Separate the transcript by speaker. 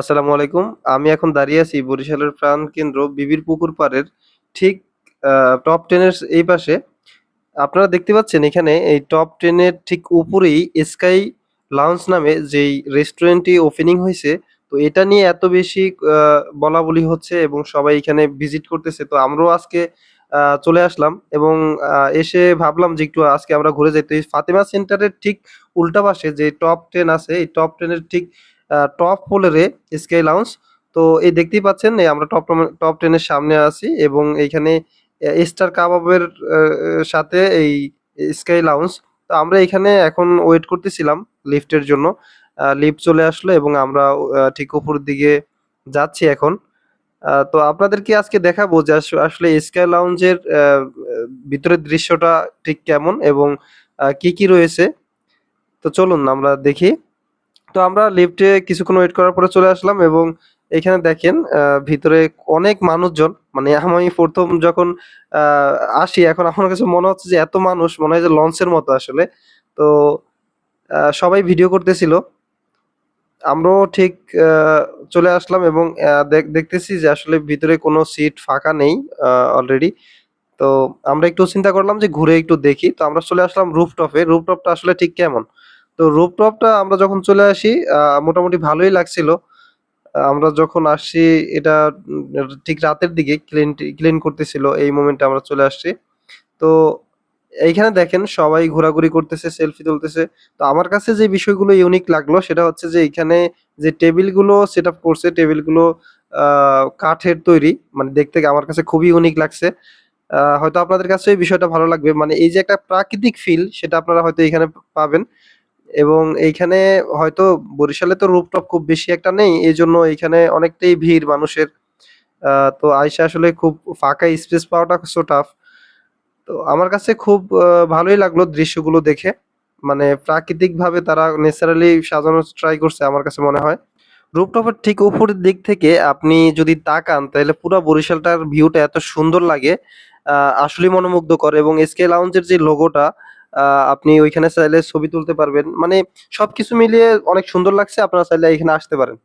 Speaker 1: আসসালামু আলাইকুম। আমি এখন দাঁড়িয়ে আছি বরিশালের প্রাণকেন্দ্র বিবির পুকুর পাড়ের ঠিক টপ 10 এর এই পাশে। আপনারা দেখতে পাচ্ছেন এখানে এই টপ 10 এর ঠিক উপরেই স্কাই লাউঞ্জ নামে যেই রেস্টুরেন্টটি ওপেনিং হয়েছে তো এটা নিয়ে এত বেশি বলা বলি হচ্ছে এবং সবাই এখানে ভিজিট করতেছে। তো আমরাও আজকে চলে আসলাম এবং এসে ভাবলাম যে একটু আজকে আমরা ঘুরে যাই। তো এই ফাতেমা সেন্টারের ঠিক উল্টা পাশে যে টপ 10 আছে, এই টপ 10 এর ঠিক টপ ফ্লোরে স্কাই লাউঞ্জ। তো এই দেখতেই পাচ্ছেন আমরা টপ টপ টেনের সামনে আছি এবং এইখানে স্টার কাবাবের সাথে এই স্কাই লাউঞ্জ। তো আমরা এখানে এখন ওয়েট করতেছিলাম লিফটের জন্য। লিফট চলে আসলো এবং আমরা ঠিক উপরের দিকে যাচ্ছি এখন। তো আপনাদেরকে আজকে দেখাবো যে আসলে স্কাই লাউঞ্জের ভিতরের দৃশ্যটা ঠিক কেমন এবং কি, কি রয়েছে। তো চলুন আমরা দেখি। তো আমরা লিফটে কিছুক্ষণ ওয়েট করার পরে চলে আসলাম এবং এখানে দেখেন ভিতরে অনেক মানুষজন। মানে আমি প্রথম যখন আসি, এখন আমার কাছে মনে হচ্ছে যে এত মানুষ, মনে হয় যে লঞ্চের মতো আসলে। তো সবাই ভিডিও করতেছিল। আমরাও ঠিক চলে আসলাম এবং দেখ, দেখতেছি যে আসলে ভিতরে কোনো সিট ফাঁকা নেই অলরেডি। তো আমরা একটু চিন্তা করলাম যে ঘুরে একটু দেখি। তো আমরা চলে আসলাম রুফটপে। রুফটপটা আসলে ঠিক কেমন? তো রুফটপটা আমরা যখন চলে আসি মোটামুটি ভালোই লাগছিল। আমরা যখন আসছি এটা ঠিক রাতের দিকে ক্লিন ক্লিন করতেছিল এই মোমেন্টে আমরা চলে আসছি। তো এইখানে দেখেন সবাই ঘোরাঘুরি করতেছে, সেলফি তুলতেছে। তো আমার কাছে যে বিষয়গুলো ইউনিক লাগল সেটা হচ্ছে যে এইখানে যে টেবিলগুলো সেট আপ করছে টেবিলগুলো কাঠের তৈরি। মানে দেখতে আমার কাছে খুবই ইউনিক লাগছে। হয়তো আপনাদের কাছে এই বিষয়টা ভালো লাগবে। মানে এই যে একটা প্রাকৃতিক ফিল সেটা আপনারা হয়তো এখানে পাবেন। এবং এইখানে হয়তো বরিশালে তো রুফটপ খুব বেশি একটা নেই। এই জন্য এইখানে অনেকটাই ভিড় মানুষের। তো আইসা আসলে খুব ফাঁকা স্পেস পাওয়াটা সো টাফ। তো আমার কাছে খুব ভালোই লাগল দৃশ্যগুলো দেখে। মানে প্রাকৃতিকভাবে তারা ন্যাচারালি সাজানোর ট্রাই করছে আমার কাছে মনে হয়। রুফটপের ঠিক উপরের দিক থেকে আপনি যদি তাকান, তাহলে পুরো বরিশালটার ভিউটা এত সুন্দর লাগে। আ মনোমুগ্ধ করে এবং স্কাই লাউঞ্জের যে লোগোটা আপনি ওইখানে চাইলে ছবি তুলতে পারবেন। মানে সবকিছু মিলিয়ে অনেক সুন্দর লাগছে। আপনারা চাইলে এখানে আসতে পারেন।